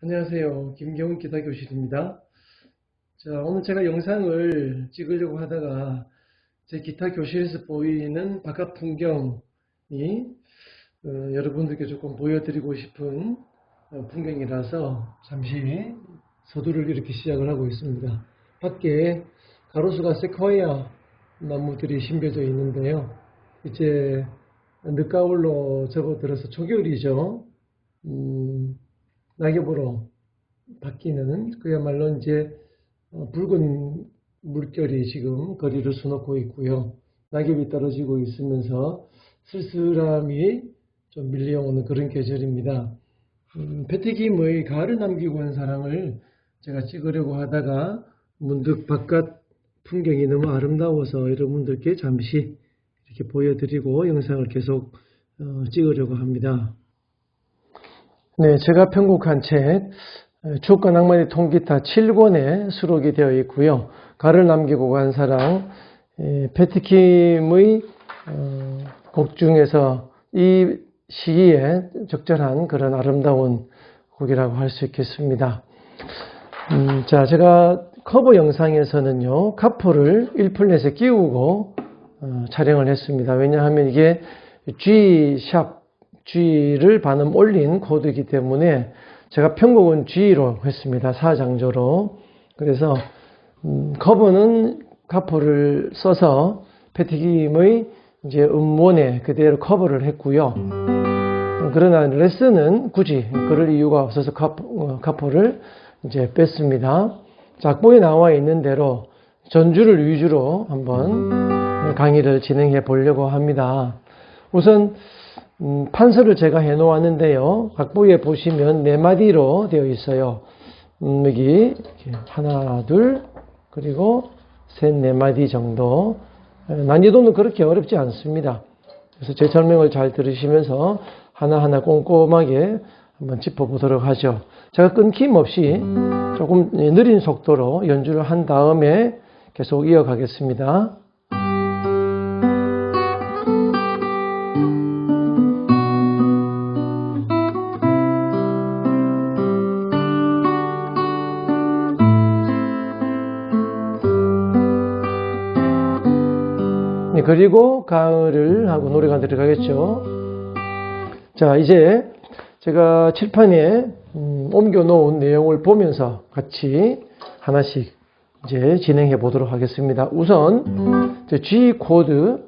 안녕하세요. 김경훈 기타 교실입니다. 자, 오늘 제가 영상을 찍으려고 하다가 제 기타 교실에서 보이는 바깥 풍경이 어, 여러분들께 조금 보여드리고 싶은 어, 풍경이라서 잠시 서두를 이렇게 시작을 하고 있습니다. 밖에 가로수가 세코이아 나무들이 심겨져 있는데요. 이제 늦가을로 접어들어서 초겨울이죠. 음, 낙엽으로 바뀌는 그야말로 이제 어, 붉은 물결이 지금 거리를 수놓고 있고요. 낙엽이 떨어지고 있으면서 쓸쓸함이 좀 밀려오는 그런 계절입니다. 음, 배태김의 가을을 남기고 온 사랑을 제가 찍으려고 하다가 문득 바깥 풍경이 너무 아름다워서 여러분들께 잠시 이렇게 보여드리고 영상을 계속 어, 찍으려고 합니다. 네, 제가 편곡한 책 추억과 낭만의 통기타 7권에 수록이 되어 있고요. 가를 남기고 간 사랑 에, 패트킴의 어, 곡 중에서 이 시기에 적절한 그런 아름다운 곡이라고 할 수 있겠습니다. 음, 자, 제가 커버 영상에서는요, 카포를 1플랫에 끼우고 어, 촬영을 했습니다. 왜냐하면 이게 G샵, G를 반음 올린 코드이기 때문에 제가 편곡은 G로 했습니다. 사장조로. 그래서 음, 커버는 카포를 써서 패티김의 이제 음원에 그대로 커버를 했고요. 그러나 레슨은 굳이 그럴 이유가 없어서 카포, 카포를 이제 뺐습니다. 작곡에 나와 있는 대로 전주를 위주로 한번 강의를 진행해 보려고 합니다. 우선 음, 판서를 제가 해 놓았는데요. 각보에 보시면 네 마디로 되어 있어요. 음, 여기 하나, 둘, 그리고 셋, 네 마디 정도. 에, 난이도는 그렇게 어렵지 않습니다. 그래서 제 설명을 잘 들으시면서 하나하나 꼼꼼하게 한번 짚어보도록 하죠. 제가 끊김없이 조금 느린 속도로 연주를 한 다음에 계속 이어가겠습니다. 그리고 가을을 하고 노래가 들어가겠죠. 자, 이제 제가 칠판에 음, 옮겨 놓은 내용을 보면서 같이 하나씩 이제 진행해 보도록 하겠습니다. 우선 G 코드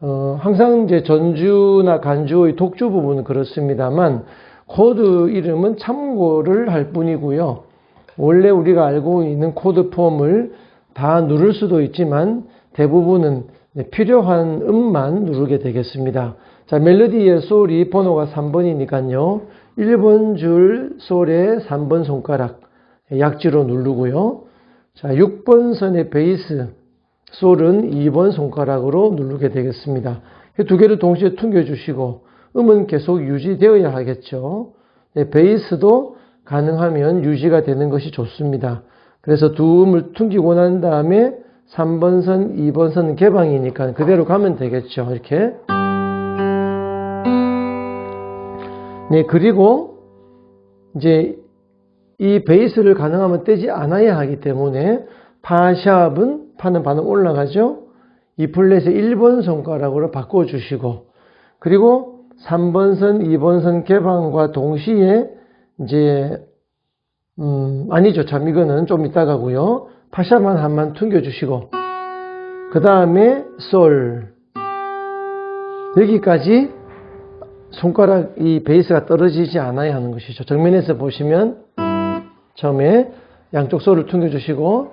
어, 항상 이제 전주나 간주의 독주 부분은 그렇습니다만 코드 이름은 참고를 할 뿐이고요. 원래 우리가 알고 있는 코드 폼을 다 누를 수도 있지만 대부분은 필요한 음만 누르게 되겠습니다. 자, 멜로디의 솔이 번호가 3번이니까요. 1번 줄 솔의 3번 손가락 약지로 누르고요. 자, 6번 선의 베이스 솔은 2번 손가락으로 누르게 되겠습니다. 이두 개를 동시에 퉁겨주시고 음은 계속 유지되어야 하겠죠. 네, 베이스도 가능하면 유지가 되는 것이 좋습니다. 그래서 두 음을 퉁기고 난 다음에 3번 선, 2번 선 개방이니까 그대로 가면 되겠죠. 이렇게. 네, 그리고 이제 이 베이스를 가능하면 떼지 않아야 하기 때문에 파샵은 파는 반음 올라가죠. 이 플랫의 1번 손가락으로 바꿔주시고 그리고 3번 선, 2번 선 개방과 동시에 이제 음, 아니죠. 참 이거는 좀 이따가고요. 파샵만 한만 퉁겨주시고 그 다음에 솔 여기까지 손가락 이 베이스가 떨어지지 않아야 하는 것이죠. 정면에서 보시면 처음에 양쪽 솔을 퉁겨주시고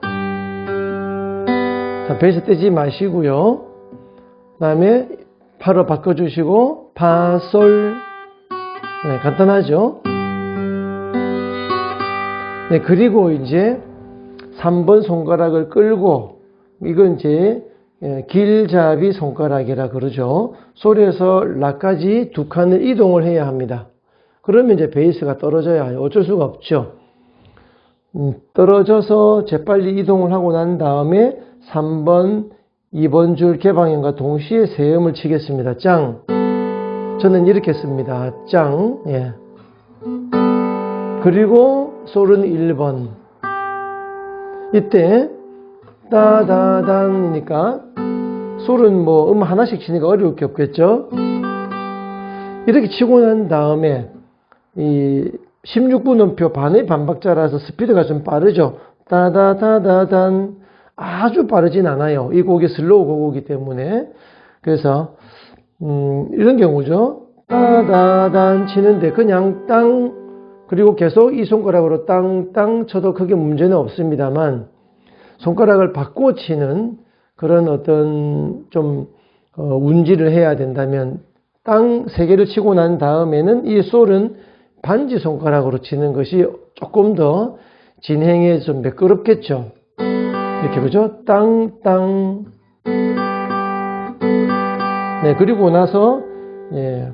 자, 베이스 떼지 마시고요. 그 다음에 파로 바꿔주시고 파, 솔 네, 간단하죠. 네, 그리고 이제 3번 손가락을 끌고 이건 이제 길잡이 손가락이라 그러죠. 솔에서 라까지 두 칸을 이동을 해야 합니다. 그러면 이제 베이스가 떨어져야 해요. 어쩔 수가 없죠. 음, 떨어져서 재빨리 이동을 하고 난 다음에 3번, 2번 줄 개방형과 동시에 세음을 치겠습니다. 짱. 저는 이렇게 씁니다. 짱. 예. 그리고 솔은 1번. 이때 따다단이니까 솔은 뭐 음 하나씩 치니까 어려울 게 없겠죠. 이렇게 치고 난 다음에 이 16분 음표 반의 반박자라서 스피드가 좀 빠르죠. 따다다다단 아주 빠르진 않아요. 이 곡이 슬로우 곡이기 때문에 그래서 음, 이런 경우죠. 따다단 치는데 그냥 땅 그리고 계속 이 손가락으로 땅땅 쳐도 크게 문제는 없습니다만 손가락을 바꿔 치는 그런 어떤 좀 어, 운지를 해야 된다면 땅 세 개를 치고 난 다음에는 이 솔은 반지 손가락으로 치는 것이 조금 더 진행에 좀 매끄럽겠죠. 이렇게 그죠? 땅, 땅. 네, 그리고 나서, 예,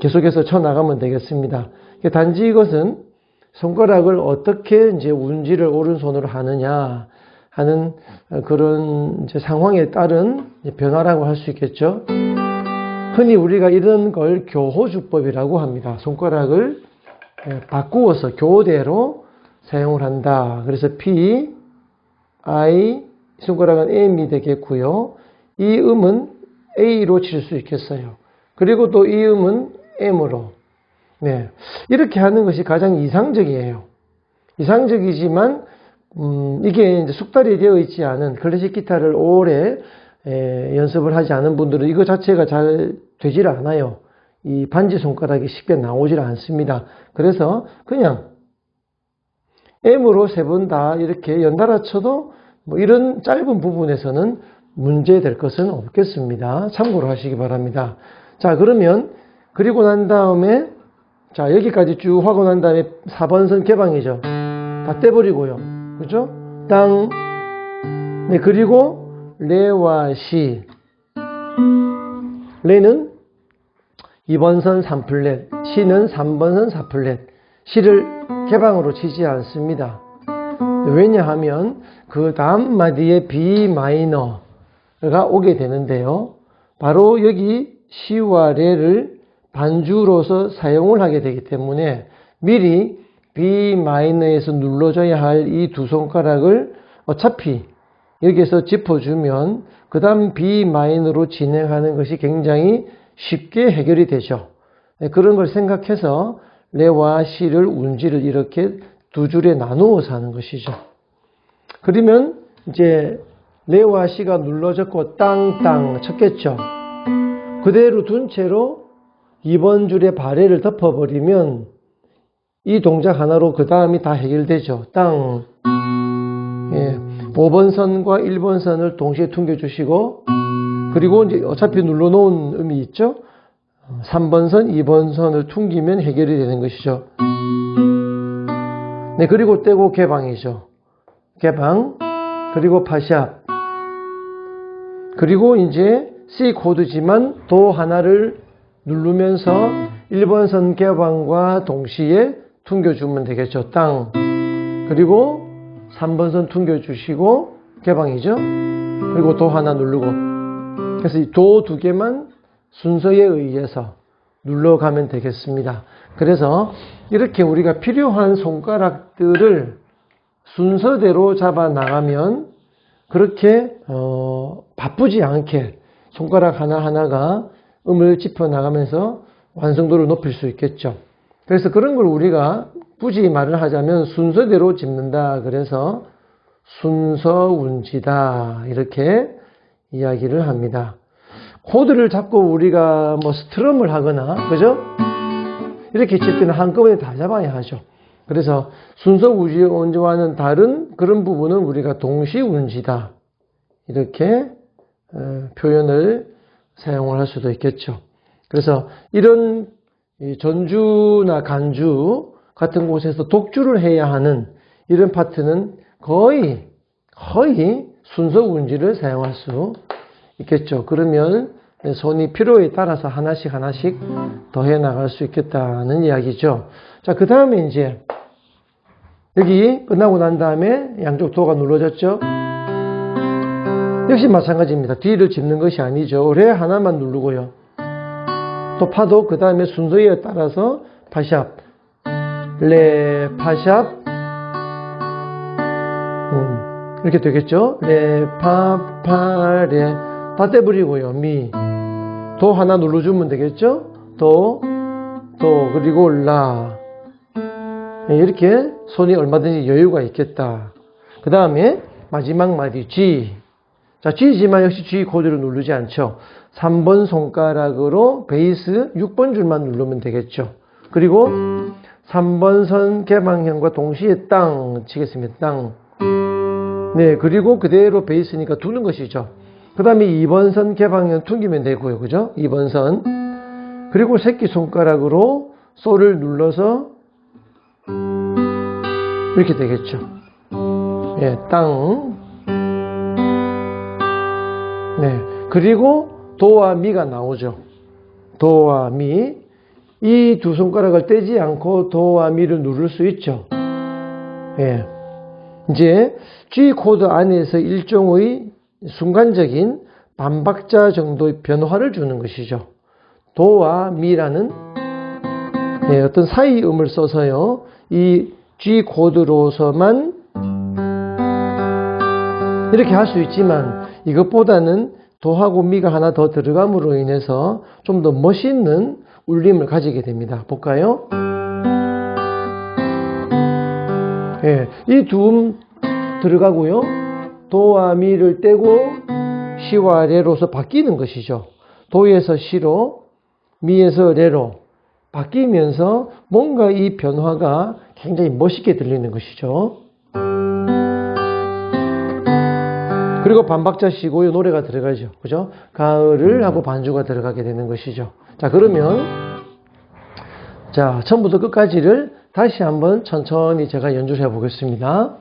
계속해서 쳐 나가면 되겠습니다. 단지 이것은 손가락을 어떻게 이제 운지를 오른손으로 하느냐 하는 그런 상황에 따른 변화라고 할 수 있겠죠. 흔히 우리가 이런 걸 교호주법이라고 합니다. 손가락을 예, 바꾸어서 교대로 사용을 한다. 그래서 P, I, 손가락은 M이 되겠고요. 이 음은 A로 칠 수 있겠어요. 그리고 또 이 음은 M으로. 네. 이렇게 하는 것이 가장 이상적이에요. 이상적이지만, 음, 이게 숙달이 되어 있지 않은 클래식 기타를 오래 에, 연습을 하지 않은 분들은 이거 자체가 잘 되질 않아요. 이 반지 손가락이 쉽게 나오질 않습니다. 그래서 그냥 M으로 세 번 다 이렇게 연달아 쳐도 뭐 이런 짧은 부분에서는 문제될 것은 없겠습니다. 참고로 하시기 바랍니다. 자, 그러면 그리고 난 다음에 자, 여기까지 쭉 하고 난 다음에 4번 선 개방이죠. 다 떼버리고요. 그죠? 땅. 네, 그리고 레와 시. 레는 2번 선 3플랫, 시는 3번 선 4플랫. 시를 개방으로 치지 않습니다. 왜냐하면 그 다음 마디에 B 마이너가 오게 되는데요. 바로 여기 시와 레를 반주로서 사용을 하게 되기 때문에 미리 B 마이너에서 눌러줘야 할 이 두 손가락을 어차피 여기에서 짚어주면 그 다음 B 마이너로 진행하는 것이 굉장히 쉽게 해결이 되죠. 네, 그런 걸 생각해서 레와 시를 운지를 이렇게 두 줄에 나누어서 하는 것이죠. 그러면 이제 레와 시가 눌러졌고 땅땅 쳤겠죠. 그대로 둔 채로 2번 줄에 발해를 덮어버리면 이 동작 하나로 그 다음이 다 해결되죠. 땅. 예. 5번 선과 1번 선을 동시에 퉁겨주시고, 그리고 이제 어차피 눌러놓은 음이 있죠? 3번 선, 2번 선을 퉁기면 해결이 되는 것이죠. 네, 그리고 떼고 개방이죠. 개방, 그리고 파샵. 그리고 이제 C 코드지만 도 하나를 누르면서 1번 선 개방과 동시에 퉁겨주면 되겠죠. 땅. 그리고 3번 선 퉁겨주시고 개방이죠. 그리고 도 하나 누르고. 그래서 이 도 두 개만 순서에 의해서 눌러가면 되겠습니다. 그래서 이렇게 우리가 필요한 손가락들을 순서대로 잡아 나가면 그렇게 어, 바쁘지 않게 손가락 하나하나가 음을 짚어 나가면서 완성도를 높일 수 있겠죠. 그래서 그런 걸 우리가 굳이 말을 하자면 순서대로 짚는다. 그래서 순서운지다. 이렇게 이야기를 합니다. 코드를 잡고 우리가 뭐 스트럼을 하거나, 그죠? 이렇게 칠 때는 한꺼번에 다 잡아야 하죠. 그래서 순서 우지 운지와는 다른 그런 부분은 우리가 동시 운지다. 이렇게 어, 표현을 사용을 할 수도 있겠죠. 그래서 이런 전주나 간주 같은 곳에서 독주를 해야 하는 이런 파트는 거의 거의 순서 운지를 사용할 수 있겠죠. 그러면 손이 필요에 따라서 하나씩 하나씩 더해 나갈 수 있겠다는 이야기죠. 자, 그 다음에 이제 여기 끝나고 난 다음에 양쪽 도가 눌러졌죠. 역시 마찬가지입니다. 뒤를 짚는 것이 아니죠. 레 하나만 누르고요. 또 파도 그 다음에 순서에 따라서 파샵, 레, 파샵, 이렇게 되겠죠? 레, 파, 파, 레. 다 떼버리고요. 미. 도 하나 눌러주면 되겠죠? 도, 도, 그리고 라. 네, 이렇게 손이 얼마든지 여유가 있겠다. 그 다음에 마지막 마디 G. 자, G지만 역시 G 코드를 누르지 않죠. 3번 손가락으로 베이스 6번 줄만 누르면 되겠죠. 그리고 3번 선 개방형과 동시에 땅 치겠습니다. 땅. 네, 그리고 그대로 베이스니까 두는 것이죠. 그 다음에 2번 선 개방형 퉁기면 되고요. 그죠? 2번 선. 그리고 새끼손가락으로 소를 눌러서 이렇게 되겠죠. 예, 땅. 네. 그리고 도와 미가 나오죠. 도와 미. 이 두 손가락을 떼지 않고 도와 미를 누를 수 있죠. 예. 이제 G 코드 안에서 일종의 순간적인 반박자 정도의 변화를 주는 것이죠. 도와 미라는 예, 어떤 사이 음을 써서요. 이 G 코드로서만 이렇게 할 수 있지만 이것보다는 도하고 미가 하나 더 들어감으로 인해서 좀 더 멋있는 울림을 가지게 됩니다. 볼까요? 예, 이두 음 들어가고요. 도와 미를 떼고 시와 레로서 바뀌는 것이죠. 도에서 시로, 미에서 레로 바뀌면서 뭔가 이 변화가 굉장히 멋있게 들리는 것이죠. 그리고 반박자 쉬고 요 노래가 들어가죠. 그죠? 가을을 하고 반주가 들어가게 되는 것이죠. 자, 그러면 자, 처음부터 끝까지를 다시 한번 천천히 제가 연주를 해 보겠습니다.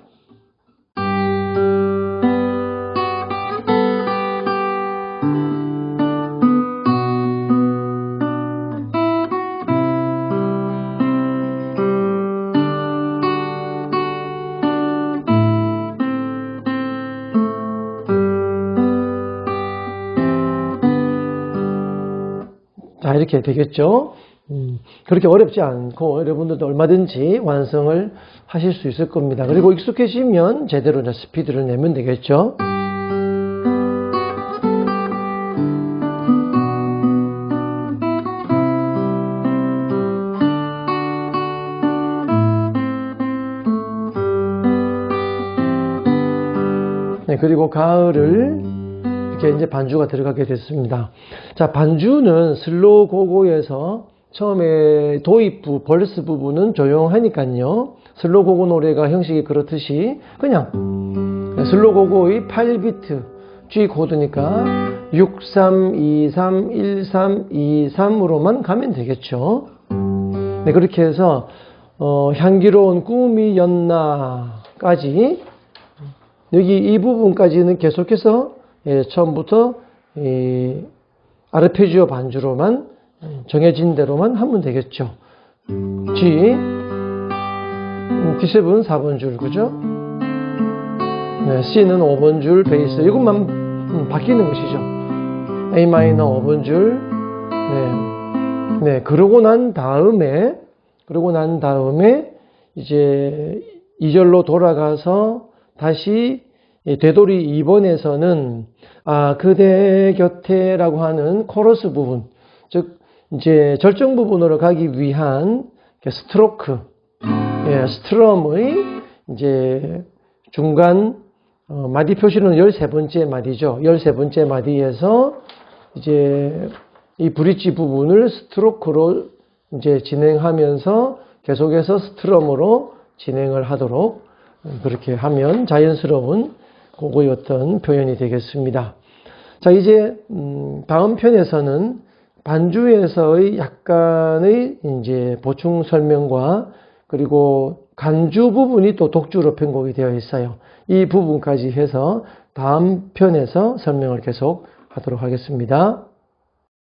자, 이렇게 되겠죠. 음, 그렇게 어렵지 않고 여러분들도 얼마든지 완성을 하실 수 있을 겁니다. 그리고 익숙해지면 제대로 스피드를 내면 되겠죠. 네, 그리고 가을을 이렇게 이제 반주가 들어가게 됐습니다. 자, 반주는 슬로우 고고에서 처음에 도입부, 벌스 부분은 조용하니까요. 슬로우 고고 노래가 형식이 그렇듯이 그냥 슬로우 고고의 8비트 G 코드니까 6, 3, 2, 3, 1, 3, 2, 3으로만 가면 되겠죠. 네, 그렇게 해서 어, 향기로운 꿈이었나까지 여기 이 부분까지는 계속해서 예, 처음부터 이 아르페지오 반주로만 정해진 대로만 하면 되겠죠. G 음, D7 4번 줄 그죠? 네, C는 5번 줄 베이스 이것만 음, 바뀌는 것이죠. A 마이너 5번 줄 네. 네, 그러고 난 다음에 그러고 난 다음에 이제 2절로 돌아가서 다시 되돌이 2번에서는 아 그대 곁에라고 하는 코러스 부분 즉 이제 절정 부분으로 가기 위한 스트로크 예, 스트럼의 이제 중간 어, 마디 표시는 13번째 마디죠. 13번째 마디에서 이제 이 브릿지 부분을 스트로크로 이제 진행하면서 계속해서 스트럼으로 진행을 하도록 그렇게 하면 자연스러운 그거의 어떤 표현이 되겠습니다. 자, 이제, 음, 다음 편에서는 반주에서의 약간의 이제 보충 설명과 그리고 간주 부분이 또 독주로 편곡이 되어 있어요. 이 부분까지 해서 다음 편에서 설명을 계속 하도록 하겠습니다.